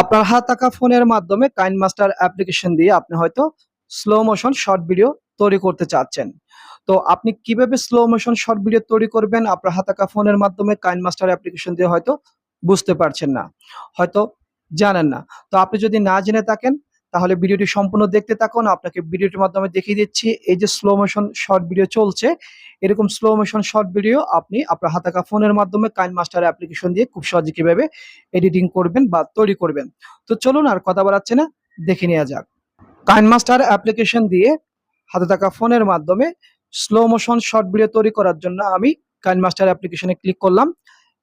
আপনার হাত আঁকা ফোনের মাধ্যমে কাইন মাস্টার অ্যাপ্লিকেশন দিয়ে আপনি হয়তো স্লো মোশন শর্ট ভিডিও তৈরি করতে চাচ্ছেন। তো আপনি কীভাবে স্লো মোশন শর্ট ভিডিও তৈরি করবেন? আপনার হাত আঁকা ফোনের মাধ্যমে কাইন মাস্টার অ্যাপ্লিকেশন দিয়ে হয়তো বুঝতে পারছেন না, হয়তো জানেন না। তো আপনি যদি না জেনে থাকেন তাহলে ভিডিওটি সম্পূর্ণ দেখতে থাকুন। আপনাকে ভিডিওটির মাধ্যমে দেখিয়ে দিচ্ছি, এই যে স্লো মোশন শর্ট ভিডিও চলছে। এরকম স্লো মোশন শর্ট ভিডিও আপনি আপনার হাত থাকা ফোনের মাধ্যমে কাইন মাস্টার অ্যাপ্লিকেশন দিয়ে খুব সহজে কীভাবে এডিটিং করবেন বা তৈরি করবেন। তো চলুন আর কথা বাড়াচ্ছে না, দেখে নেওয়া যাক। কাইন মাস্টার অ্যাপ্লিকেশন দিয়ে হাতে থাকা ফোনের মাধ্যমে স্লো মোশন শর্ট ভিডিও তৈরি করার জন্য আমি কাইন মাস্টার অ্যাপ্লিকেশনে ক্লিক করলাম।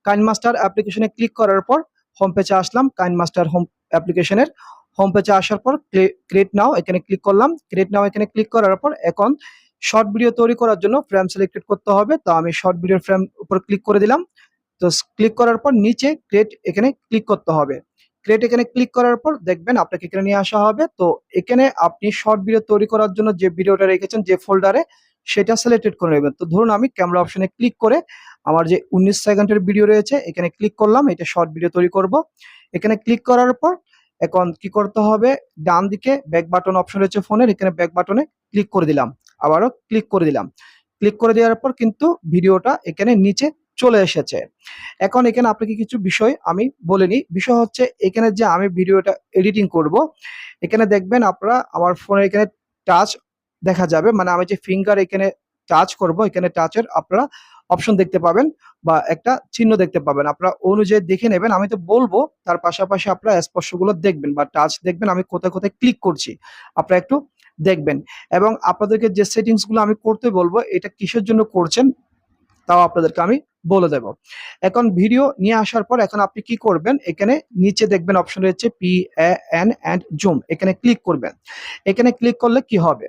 কাইন মাস্টার অ্যাপ্লিকেশনে ক্লিক করার পর হোম পেজে আসলাম, কাইন মাস্টার হোম অ্যাপ্লিকেশনের হোম পেজে আসার পর ক্রিয়েট নাও এখানে ক্লিক করলাম। ক্রিয়েট নাও এখানে ক্লিক করার পর এখন শর্ট ভিডিও তৈরি করার জন্য ফ্রেম সিলেক্টেড করতে হবে। তো আমি শর্ট ভিডিওর ফ্রেম উপর ক্লিক করে দিলাম। তো ক্লিক করার পর নিচে ক্রিয়েট এখানে ক্লিক করতে হবে। ক্রিয়েট এখানে ক্লিক করার পর দেখবেন আপনাকে এখানে নিয়ে আসা হবে। তো এখানে আপনি শর্ট ভিডিও তৈরি করার জন্য যে ভিডিওটা রেখেছেন, যে ফোল্ডারে সেটা সিলেক্টেড করে নেবেন। তো ধরুন আমি ক্যামেরা অপশনে ক্লিক করে আমার যে উনিশ সেকেন্ডের ভিডিও রয়েছে, এখানে ক্লিক করলাম। এটা শর্ট ভিডিও তৈরি করব। এখানে ক্লিক করার পর এখন কি করতে হবে? ডান দিকে ব্যাক বাটন অপশন রয়েছে ফোনের এখানে ব্যাক বাটনে ক্লিক করে দিলাম। আবারও ক্লিক করে দিলাম। ক্লিক করে দেওয়ার পর কিন্তু ভিডিওটা এখানে নিচে চলে এসেছে। এখন এখানে আপনাকে কিছু বিষয় আমি বলে নিই। বিষয় হচ্ছে এখানে যে আমি ভিডিওটা এডিটিং করব, এখানে দেখবেন আপনারা আমার ফোনে এখানে টাচ দেখা যাবে। মানে আমি যে ফিঙ্গার এখানে টাচ করব, এখানে টাচের আপনারা অপশন দেখতে পাবেন বা একটা চিহ্ন দেখতে পাবেন। আপনারা অনুযায়ী দেখে নেবেন। আমি তো বলব, তার পাশাপাশি আপনারা স্পর্শগুলো দেখবেন বা টাচ দেখবেন। আমি কোথায় কোথায় ক্লিক করছি, আপনারা একটু দেখবেন। এবং আপনাদেরকে যে সেটিংসগুলো আমি করতে বলব, এটা কিসের জন্য করছেন, তাও আপনাদেরকে আমি বলে দেব। এখন ভিডিও নিয়ে আসার পর এখন আপনি কি করবেন, এখানে নিচে দেখবেন অপশন রয়েছে পি এন অ্যান্ড জুম এখানে ক্লিক করবেন। এখানে ক্লিক করলে কি হবে?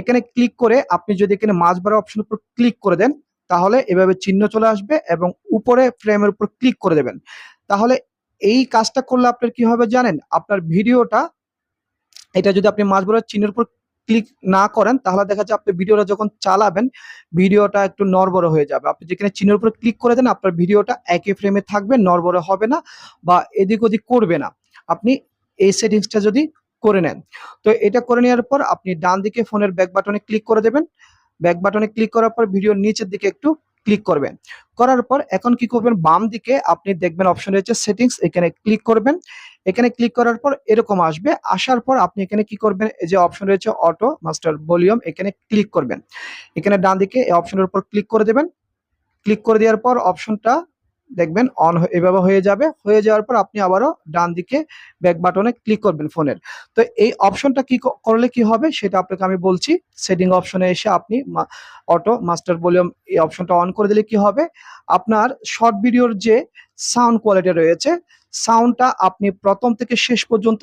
এখানে ক্লিক করে আপনি যদি এখানে মাঝ বাড়ার অপশন উপর ক্লিক করে দেন তাহলে এভাবে চিহ্ন চলে আসবে এবং উপরে ফ্রেমের উপর ক্লিক করে দেবেন। তাহলে এই কাজটা করলে আপনার কি হবে জানেন? আপনার ভিডিওটা, এটা যদি আপনি মাঝ বাড়ার চিহ্নের উপর ক্লিক না করেন, তাহলে দেখা যায় আপনি ভিডিওটা যখন চালাবেন, ভিডিওটা একটু নড়বড় হয়ে যাবে। আপনি যেখানে চিহ্নের উপর ক্লিক করে দেন, আপনার ভিডিওটা একই ফ্রেমে থাকবে, নড়বড় হবে না বা এদিক ওদিক করবে না। আপনি এই সেটিংসটা যদি করে নেন। তো এটা করে নেওয়ার পর আপনি ডান দিকে ফোনের ব্যাক বাটনে ক্লিক করে দেবেন। ব্যাক বাটনে ক্লিক করার পর ভিডিওর নিচের দিকে একটু ক্লিক করবেন। করার পর এখন কি করবেন? বাম দিকে আপনি দেখবেন অপশন রয়েছে সেটিংস এখানে ক্লিক করবেন। এখানে ক্লিক করার পর এরকম আসবে। আসার পর আপনি এখানে কি করবেন? এই যে অপশন রয়েছে অটো মাস্টার ভলিউম এখানে ক্লিক করবেন। এখানে ডান দিকে এই অপশনের উপর ক্লিক করে দেবেন। ক্লিক করে দেওয়ার পর অপশনটা দেখবেন অন এভাবে হয়ে যাবে। হয়ে যাওয়ার পর আপনি আবারও ডান দিকে ব্যাক বাটনে ক্লিক করবেন ফোনের তো এই অপশনটা কি করলে কি হবে সেটা আপনাকে আমি বলছি। সেটিং অপশনে এসে আপনি অটো মাস্টার ভলিউম এই অপশনটা অন করে দিলে কি হবে? আপনার শর্ট ভিডিওর যে সাউন্ড কোয়ালিটি রয়েছে সাউন্ডটা আপনি প্রথম থেকে শেষ পর্যন্ত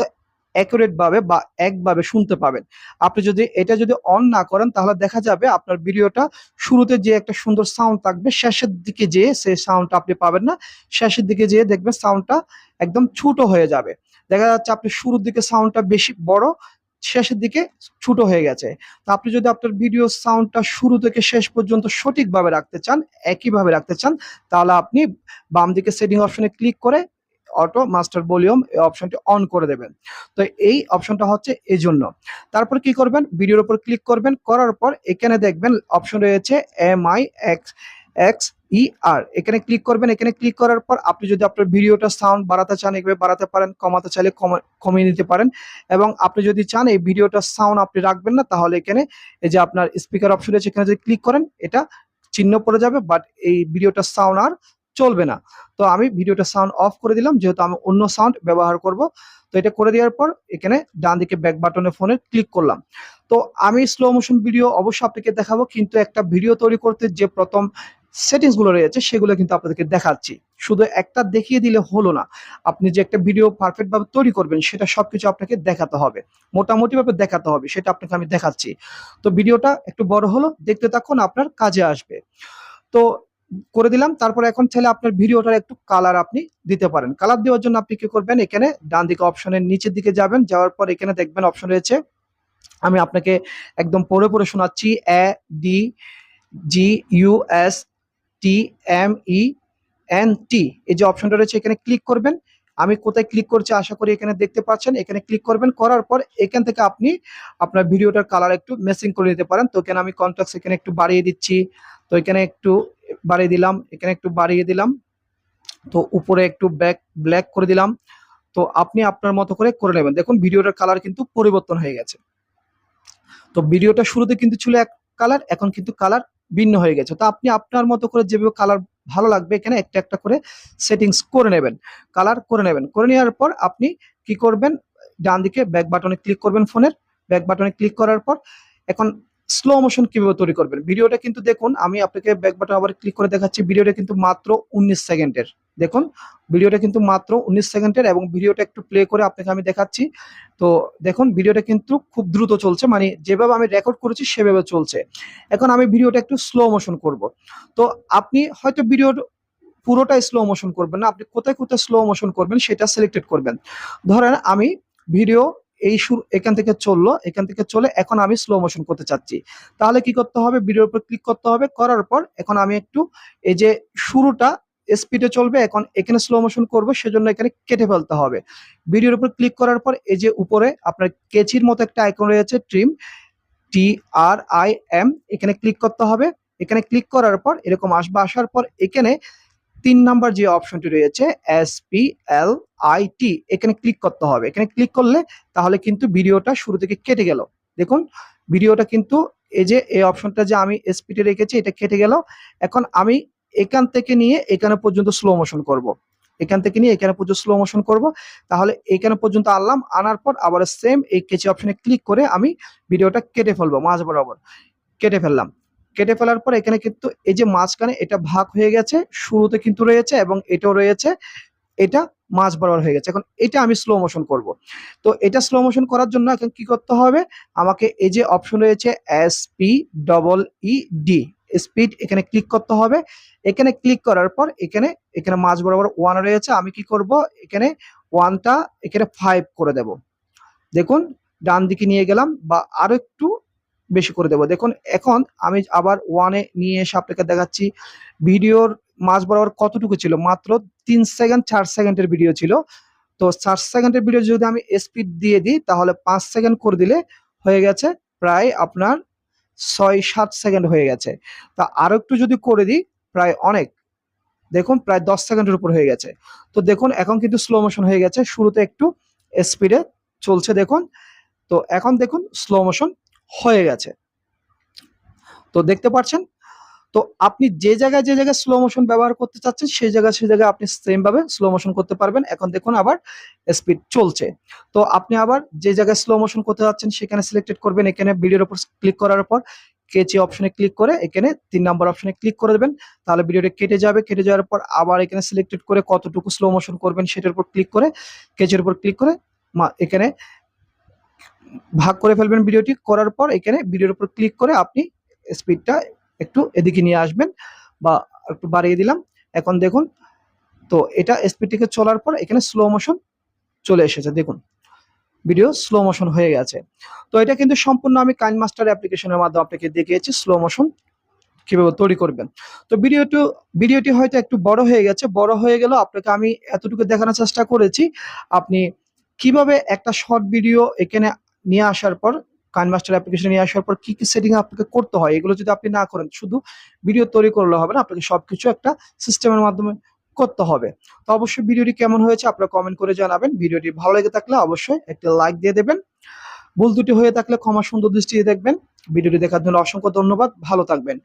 অ্যাকুরেট ভাবে বা একভাবে শুনতে পাবেন। আপনি যদি, এটা যদি অন না করেন, তাহলে দেখা যাবে আপনার ভিডিওটা শুরুতে যে একটা সুন্দর সাউন্ড থাকবে, শেষের দিকে যেয়ে সেই সাউন্ডটা আপনি পাবেন না, শেষের দিকে যেয়ে দেখবেন সাউন্ডটা একদম ছোট হয়ে যাবে। দেখা যাচ্ছে আপনি শুরুর দিকে সাউন্ডটা বেশি বড়, শেষের দিকে ছোট হয়ে গেছে। তো আপনি যদি আপনার ভিডিও সাউন্ডটা শুরু থেকে শেষ পর্যন্ত সঠিকভাবে রাখতে চান, একইভাবে রাখতে চান, তাহলে আপনি বাম দিকে সেটিং অপশনে ক্লিক করে অটো মাস্টার ভলিউম এই অপশনটি অন করে দেবেন। তো এই অপশনটা হচ্ছে এই জন্য তারপর কি করবেন? ভিডিওর উপর ক্লিক করবেন। করার পর এখানে দেখবেন অপশন রয়েছে M I X X E R এখানে ক্লিক করবেন। এখানে ক্লিক করার পর আপনি যদি আপনার ভিডিওটা সাউন্ড বাড়াতে চান, এভাবে বাড়াতে পারেন, কমাতে চাইলে কমা- কমিয়ে নিতে পারেন এবং আপনি যদি চান এই ভিডিওটা সাউন্ড আপনি রাখবেন না, তাহলে এখানে এই যে আপনার স্পিকার অপশন রয়েছে, এখানে যদি ক্লিক করেন, এটা চিহ্ন পড়ে যাবে বাট এই ভিডিওটা সাউন্ড আর চলবে না। তো আমি ভিডিওটা সাউন্ড অফ করে দিলাম, যেহেতু আমি অন্য সাউন্ড ব্যবহার করব। তো এটা করে দেওয়ার পর এখানে ডান দিকে ব্যাক বাটনে ফোনে ক্লিক করলাম। তো আমি স্লো মোশন ভিডিও অবশ্যই আপনাকে দেখাবো, কিন্তু একটা ভিডিও তৈরি করতে যে প্রথম সেটিংসগুলো রয়েছে, সেগুলো কিন্তু আপনাদেরকে দেখাচ্ছি। শুধু একটা দেখিয়ে দিলে হলো না। আপনি যে একটা ভিডিও পারফেক্ট ভাবে তৈরি করবেন, সেটা সবকিছু আপনাকে দেখাতে হবে। মোটামুটি ভাবে দেখাতে হবে, সেটা আপনাকে আমি দেখাচ্ছি। তো ভিডিওটা একটু বড় হলো, দেখতে থাকুন, আপনার কাজে আসবে। তো করে দিলাম। তারপর এখন চাইলে আপনার ভিডিওটার একটু কালার আপনি দিতে পারেন। কালার দেওয়ার জন্য আপনি কি করবেন? এখানে ডান দিকে অপশনের নিচের দিকে যাবেন। যাওয়ার পর এখানে দেখবেন অপশন রয়েছে। আমি আপনাকে একদম পড়ে পড়ে শোনাচ্ছি। A D G U S T M E N T এই যে অপশনটা রয়েছে, এখানে ক্লিক করবেন। আমি কোথায় ক্লিক করছি আশা করি এখানে দেখতে পাচ্ছেন। এখানে ক্লিক করবেন। করার পর এখান থেকে আপনি আপনার ভিডিওটার কালার একটু মেসিং করে নিতে পারেন। তো এখানে আমি কন্ট্রাক্ট এখানে একটু বাড়িয়ে দিচ্ছি। তো এখানে একটু বাড়িয়ে দিলাম, এখানে একটু বাড়িয়ে দিলাম। তো উপরে একটু ব্যাক ব্ল্যাক করে দিলাম। তো আপনি আপনার মতো করে করে নেবেন। দেখুন, ভিডিওটার কালার কিন্তু পরিবর্তন হয়ে গেছে। তো ভিডিওটা শুরুতে কিন্তু ছিল এক কালার এখন কিন্তু কালার ভিন্ন হয়ে গেছে। তো আপনি আপনার মতো করে যেভাবে কালার ভালো লাগবে, এখানে একটা একটা করে সেটিংস করে নেবেন। কালার করে নেবেন। করে নেওয়ার পর আপনি কি করবেন? ডান দিকে ব্যাক বাটনে ক্লিক করবেন ফোনের ব্যাক বাটনে ক্লিক করার পর এখন স্লো মোশন কীভাবে তৈরি করবেন? ভিডিওটা কিন্তু দেখুন, আমি আপনাকে ব্যাক বাটন আবার ক্লিক করে দেখাচ্ছি। ভিডিওটা কিন্তু মাত্র উনিশ সেকেন্ডের। দেখুন, ভিডিওটা কিন্তু মাত্র উনিশ সেকেন্ডের এবং ভিডিওটা একটু প্লে করে আপনাকে আমি দেখাচ্ছি। তো দেখুন, ভিডিওটা কিন্তু খুব দ্রুত চলছে মানে যেভাবে আমি রেকর্ড করেছি, সেভাবে চলছে। এখন আমি ভিডিওটা একটু স্লো মোশন করব। তো আপনি হয়তো ভিডিওর পুরোটাই স্লো মোশন করবেন না, আপনি কোথায় কোথায় স্লো মোশন করবেন, সেটা সিলেক্টেড করবেন। ধরেন আমি ভিডিও এই শুরু এখান থেকে চলল, এখান থেকে চলে এখন আমি স্লো মোশন করতে চাচ্ছি। তাহলে কি করতে হবে? ভিডিওর উপর ক্লিক করতে হবে। করার পর এখন আমি একটু এই যে শুরুটা স্পিডে চলবে, এখন এখানে স্লো মোশন করব, সেজন্য এখানে কেটে ফেলতে হবে। ভিডিওর উপর ক্লিক করার পর এই যে উপরে আপনার কেচির মতো একটা আইকন রয়েছে trim T R I M এখানে ক্লিক করতে হবে। এখানে ক্লিক করার পর এরকম আসবে, আসার পর এখানে তিন নাম্বার যে অপশনটি রয়েছে S P L I T এখানে ক্লিক করতে হবে। এখানে ক্লিক করলে তাহলে কিন্তু ভিডিওটা শুরু থেকে কেটে গেল। দেখুন, ভিডিওটা কিন্তু এই যে, এই অপশনটা যে আমি স্পিডে রেখেছি, এটা কেটে গেল। এখন আমি এখান থেকে নিয়ে এখানে পর্যন্ত স্লো মোশন করব। এখান থেকে নিয়ে এখানে পর্যন্ত স্লো মোশন করব। তাহলে এখানে পর্যন্ত আনলাম, আনার পর আবার সেম এই কেচি অপশনে ক্লিক করে আমি ভিডিওটা কেটে ফেলব, মাঝ বরাবর। কেটে ফেললাম। কেটে ফেলার পর এখানে কিন্তু এই যে মাঝখানে এটা ভাগ হয়ে গেছে, শুরুতে কিন্তু রয়েছে এবং এটাও রয়েছে, এটা মাঝ বরাবর হয়ে গেছে। এখন এটা আমি স্লো মোশন করব। তো এটা স্লো মোশন করার জন্য এখন কি করতে হবে? আমাকে এই যে অপশন রয়েছে S P double E D speed এখানে ক্লিক করতে হবে। এখানে ক্লিক করার পর এখানে এখানে মাঝ বরাবর ওয়ান রয়েছে, আমি কি করব? এখানে ওয়ানটা এখানে ফাইভ করে দেব। দেখুন ডান দিকে নিয়ে গেলাম বা আরও একটু বেশি করে দেবো। দেখুন, এখন আমি আবার ওয়ানে নিয়ে এসে আপনাকে দেখাচ্ছি ভিডিওর মাঝ বরাবর কতটুকু ছিল? মাত্র তিন সেকেন্ড চার সেকেন্ডের ভিডিও ছিল। তো চার সেকেন্ডের ভিডিও যদি আমি স্পিড দিয়ে দিই, তাহলে পাঁচ সেকেন্ড করে দিলে হয়ে গেছে প্রায় আপনার ছয়, সাত সেকেন্ড হয়ে গেছে। তা আরও একটু যদি করে দিই, প্রায় অনেক। দেখুন, প্রায় দশ সেকেন্ডের উপর হয়ে গেছে। তো দেখুন, এখন কিন্তু স্লো মোশন হয়ে গেছে। শুরুতে একটু স্পিডে চলছে, দেখুন। তো এখন দেখুন স্লো মোশন হয়ে গেছে। তো দেখতে পাচ্ছেন? তো আপনি যে জায়গায় যে জায়গায় স্লো মোশন ব্যবহার করতে চাচ্ছেন, সেই জায়গায় সেই জায়গায় আপনি সেম ভাবে স্লো মোশন করতে পারবেন। এখন দেখুন আবার স্পিড চলছে। তো আপনি আবার যে জায়গায় স্লো মোশন করতে যাচ্ছেন সেখানে সিলেক্টেড করবেন। এখানে ভিডিওর উপর ক্লিক করার পর কেচি অপশনে ক্লিক করে এখানে তিন নম্বর অপশনে ক্লিক করে দেবেন। তাহলে ভিডিওটা কেটে যাবে। কেটে যাওয়ার পর আবার এখানে সিলেক্টেড করে কতটুকু স্লো মোশন করবেন, সেটার উপর ক্লিক করে কেচের উপর ক্লিক করে এখানে ভাগ করে ফেলবেন ভিডিওটি, করার পর এখানে ভিডিওর উপর ক্লিক করে আপনি স্পিডটা একটু এদিকে নিয়ে আসবেন বা একটু বাড়িয়ে দিলাম। এখন দেখুন, তো এটা স্পিডটিকে চলার পর এখানে স্লো মোশন চলে এসেছে। দেখুন ভিডিও স্লো মোশন হয়ে গেছে। তো এটা কিন্তু সম্পূর্ণ আমি কাইন মাস্টার অ্যাপ্লিকেশনের মাধ্যমে আপনাকে দেখিয়েছি স্লো মোশন কীভাবে তৈরি করবেন। তো ভিডিওটি ভিডিওটি হয়তো একটু বড় হয়ে গেছে, বড় হয়ে গেল আপনাকে আমি এতটুকু দেখানোর চেষ্টা করেছি। আপনি কীভাবে একটা শর্ট ভিডিও এখানে নিয়ে আসার পর কানমাস্টার অ্যাপ্লিকেশন নিয়ে আসার পর কি কি সেটিং আপনাকে করতে হয়, এগুলো যদি আপনি না করেন, শুধু ভিডিও তৈরি করলে হবে না, আপনাকে সব কিছু একটা সিস্টেমের মাধ্যমে করতে হবে। তো অবশ্যই ভিডিওটি কেমন হয়েছে আপনারা কমেন্ট করে জানাবেন। ভিডিওটি ভালো লেগে থাকলে অবশ্যই একটা লাইক দিয়ে দেবেন। ভুল দুটি হয়ে থাকলে ক্ষমা সুন্দর দৃষ্টিতে দেখবেন। ভিডিওটি দেখার জন্য অসংখ্য ধন্যবাদ। ভালো থাকবেন।